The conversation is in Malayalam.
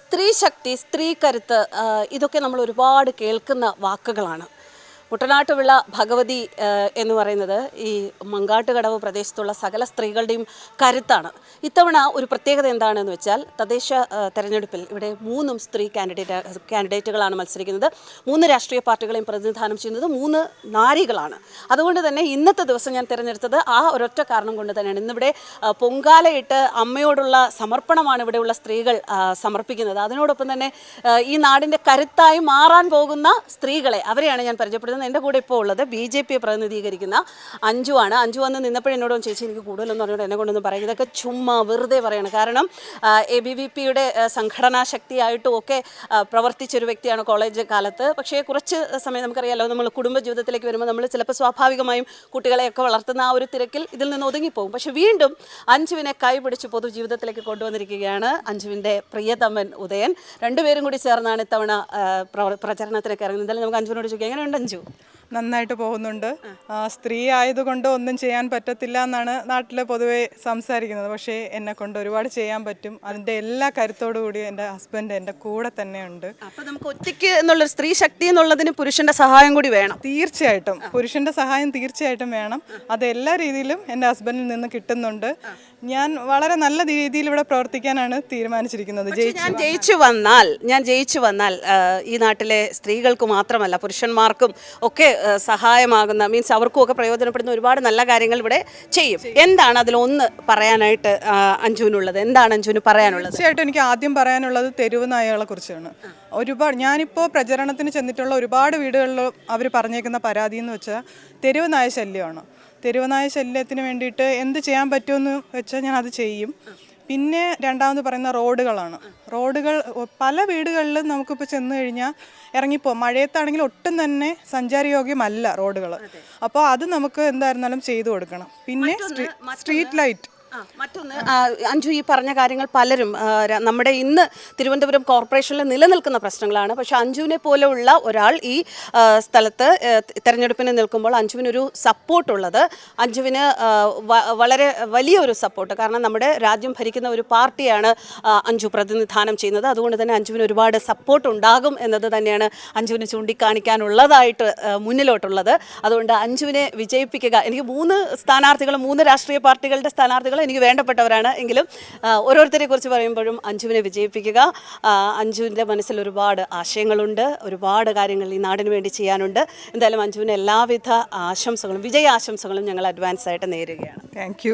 സ്ത്രീ ശക്തി സ്ത്രീ കരുത്ത് ഇതൊക്കെ നമ്മൾ ഒരുപാട് കേൾക്കുന്ന വാക്കുകളാണ്. കുട്ടനാട്ടുവിള ഭഗവതി എന്ന് പറയുന്നത് ഈ മങ്കാട്ടുകടവ് പ്രദേശത്തുള്ള സകല സ്ത്രീകളുടെയും കരുത്താണ്. ഇത്തവണ ഒരു പ്രത്യേകത എന്താണെന്ന് വെച്ചാൽ തദ്ദേശ തെരഞ്ഞെടുപ്പിൽ ഇവിടെ മൂന്നും സ്ത്രീ കാൻഡിഡേറ്റ് കാൻഡിഡേറ്റുകളാണ് മത്സരിക്കുന്നത്. മൂന്ന് രാഷ്ട്രീയ പാർട്ടികളെയും പ്രതിനിധാനം ചെയ്യുന്നത് മൂന്ന് നാരികളാണ്. അതുകൊണ്ട് തന്നെ ഇന്നത്തെ ദിവസം ഞാൻ തിരഞ്ഞെടുത്തത് ആ ഒരൊറ്റ കാരണം കൊണ്ട് തന്നെയാണ്. ഇന്നിവിടെ പൊങ്കാലയിട്ട് അമ്മയോടുള്ള സമർപ്പണമാണ് ഇവിടെയുള്ള സ്ത്രീകൾ സമർപ്പിക്കുന്നത്. അതിനോടൊപ്പം തന്നെ ഈ നാടിന്റെ കരുത്തായി മാറാൻ പോകുന്ന സ്ത്രീകളെ അവരെയാണ് ഞാൻ പരിചയപ്പെടുന്നത് എന്റെ കൂടെ ഇപ്പോൾ ഉള്ളത് ബി ജെ പിയെ പ്രതിനിധീകരിക്കുന്ന അഞ്ജു ആണ് അഞ്ജു വന്ന് നിന്നപ്പോഴും എന്നോടും ചേച്ചി എനിക്ക് കൂടുതലൊന്നും അറിഞ്ഞോട് എന്നെ കൊണ്ടൊന്നും പറയും ഇതൊക്കെ ചുമ്മാ വെറുതെ പറയണം. കാരണം എ ബി വി പിയുടെ സംഘടനാ ശക്തിയായിട്ടും ഒക്കെ പ്രവർത്തിച്ചൊരു വ്യക്തിയാണ് കോളേജ് കാലത്ത്. പക്ഷേ കുറച്ച് സമയം നമുക്കറിയാലോ നമ്മൾ കുടുംബ ജീവിതത്തിലേക്ക് വരുമ്പോൾ നമ്മൾ ചിലപ്പോൾ സ്വാഭാവികമായും കുട്ടികളെയൊക്കെ വളർത്തുന്ന ആ ഒരു തിരക്കിൽ ഇതിൽ നിന്ന് ഒതുങ്ങിപ്പോകും. പക്ഷേ വീണ്ടും അഞ്ജുവിനെ കൈപിടിച്ച് പൊതുജീവിതത്തിലേക്ക് കൊണ്ടുവന്നിരിക്കുകയാണ് അഞ്ജുവിന്റെ പ്രിയതമൻ ഉദയൻ. രണ്ടുപേരും കൂടി ചേർന്നാണ് ഇത്തവണ പ്രചരണത്തിനൊക്കെ ഇറങ്ങുന്നത്. എന്തായാലും നമുക്ക് അഞ്ജുവിനോട് ചോദിക്കാം. എങ്ങനെയുണ്ട് അഞ്ജു? നന്നായിട്ട് പോകുന്നുണ്ട്. സ്ത്രീ ആയതുകൊണ്ട് ഒന്നും ചെയ്യാൻ പറ്റത്തില്ല എന്നാണ് നാട്ടിൽ പൊതുവെ സംസാരിക്കുന്നത്. പക്ഷേ എന്നെ കൊണ്ട് ഒരുപാട് ചെയ്യാൻ പറ്റും. അതിന്റെ എല്ലാ കരുത്തോടു കൂടി എന്റെ ഹസ്ബൻഡ് എന്റെ കൂടെ തന്നെയുണ്ട് അപ്പോൾ നമുക്ക് ഒറ്റയ്ക്ക് എന്നുള്ള സ്ത്രീ ശക്തി എന്നുള്ളതിന് പുരുഷന്റെ സഹായം കൂടി വേണം. തീർച്ചയായിട്ടും. പുരുഷന്റെ സഹായം തീർച്ചയായിട്ടും വേണം. അത് എല്ലാ രീതിയിലും എന്റെ ഹസ്ബൻഡിൽ നിന്ന് കിട്ടുന്നുണ്ട്. ഞാൻ വളരെ നല്ല രീതിയിൽ ഇവിടെ പ്രവർത്തിക്കാനാണ് തീരുമാനിച്ചിരിക്കുന്നത്. ഞാൻ ജയിച്ചു വന്നാൽ ഞാൻ ജയിച്ചു വന്നാൽ ഈ നാട്ടിലെ സ്ത്രീകൾക്ക് മാത്രമല്ല പുരുഷന്മാർക്കും ഒക്കെ സഹായമാകുന്ന മീൻസ് അവർക്കും ഒക്കെ പ്രയോജനപ്പെടുന്ന ഒരുപാട് നല്ല കാര്യങ്ങൾ ഇവിടെ ചെയ്യും. എന്താണ് അതിലൊന്ന് പറയാനായിട്ട് ആ, അഞ്ജുവിനുള്ളത്? എന്താണ് അഞ്ജുവിന് പറയാനുള്ളത്? തീർച്ചയായിട്ടും എനിക്ക് ആദ്യം പറയാനുള്ളത് തെരുവ് നായകളെ കുറിച്ചാണ്. ഒരുപാട് ഞാനിപ്പോൾ പ്രചരണത്തിന് ചെന്നിട്ടുള്ള ഒരുപാട് വീടുകളിൽ അവർ പറഞ്ഞേക്കുന്ന പരാതി എന്ന് വെച്ചാൽ തെരുവ് നായ ശല്യമാണ്. തെരുവ് നായ ശല്യത്തിന് വേണ്ടിയിട്ട് എന്ത് ചെയ്യാൻ പറ്റുമെന്ന് വെച്ചാൽ ഞാൻ അത് ചെയ്യും. പിന്നെ രണ്ടാമത് പറയുന്ന റോഡുകളാണ്. റോഡുകൾ പല വീടുകളിലും നമുക്കിപ്പോൾ ചെന്ന് കഴിഞ്ഞാൽ ഇറങ്ങിപ്പോ മഴയത്താണെങ്കിൽ ഒട്ടും തന്നെ സഞ്ചാരയോഗ്യമല്ല റോഡുകൾ അപ്പോൾ അത് നമുക്ക് എന്തായിരുന്നാലും ചെയ്തു കൊടുക്കണം. പിന്നെ സ്ട്രീറ്റ് ലൈറ്റ്. മറ്റൊന്ന് അഞ്ജു ഈ പറഞ്ഞ കാര്യങ്ങൾ പലരും നമ്മുടെ ഇന്ന് തിരുവനന്തപുരം കോർപ്പറേഷനിൽ നിലനിൽക്കുന്ന പ്രശ്നങ്ങളാണ്. പക്ഷെ അഞ്ജുവിനെ പോലെയുള്ള ഒരാൾ ഈ സ്ഥലത്ത് തെരഞ്ഞെടുപ്പിന് നിൽക്കുമ്പോൾ അഞ്ജുവിനൊരു സപ്പോർട്ടുള്ളത് അഞ്ജുവിന് വളരെ വലിയ ഒരു സപ്പോർട്ട്. കാരണം നമ്മുടെ രാജ്യം ഭരിക്കുന്ന ഒരു പാർട്ടിയാണ് അഞ്ജു പ്രതിനിധാനം ചെയ്യുന്നത്. അതുകൊണ്ട് തന്നെ അഞ്ജുവിന് ഒരുപാട് സപ്പോർട്ട് ഉണ്ടാകും എന്നത് തന്നെയാണ് അഞ്ജുവിന് ചൂണ്ടിക്കാണിക്കാനുള്ളതായിട്ട് മുന്നിലോട്ടുള്ളത്. അതുകൊണ്ട് അഞ്ജുവിനെ വിജയിപ്പിക്കുക എനിക്ക് മൂന്ന് സ്ഥാനാർത്ഥികൾ മൂന്ന് രാഷ്ട്രീയ പാർട്ടികളുടെ സ്ഥാനാർത്ഥികൾ എനിക്ക് വേണ്ടപ്പെട്ടവരാണ്. എങ്കിലും ഓരോരുത്തരെ കുറിച്ച് പറയുമ്പോഴും അഞ്ജുവിനെ വിജയിപ്പിക്കുക. അഞ്ജുവിന്റെ മനസ്സിൽ ഒരുപാട് ആശയങ്ങളുണ്ട്. ഒരുപാട് കാര്യങ്ങൾ ഈ നാടിന് വേണ്ടി ചെയ്യാനുണ്ട്. എന്തായാലും അഞ്ജുവിന് എല്ലാവിധ ആശംസകളും വിജയ ആശംസകളും ഞങ്ങൾ അഡ്വാൻസ് ആയിട്ട് നേരുകയാണ്. താങ്ക്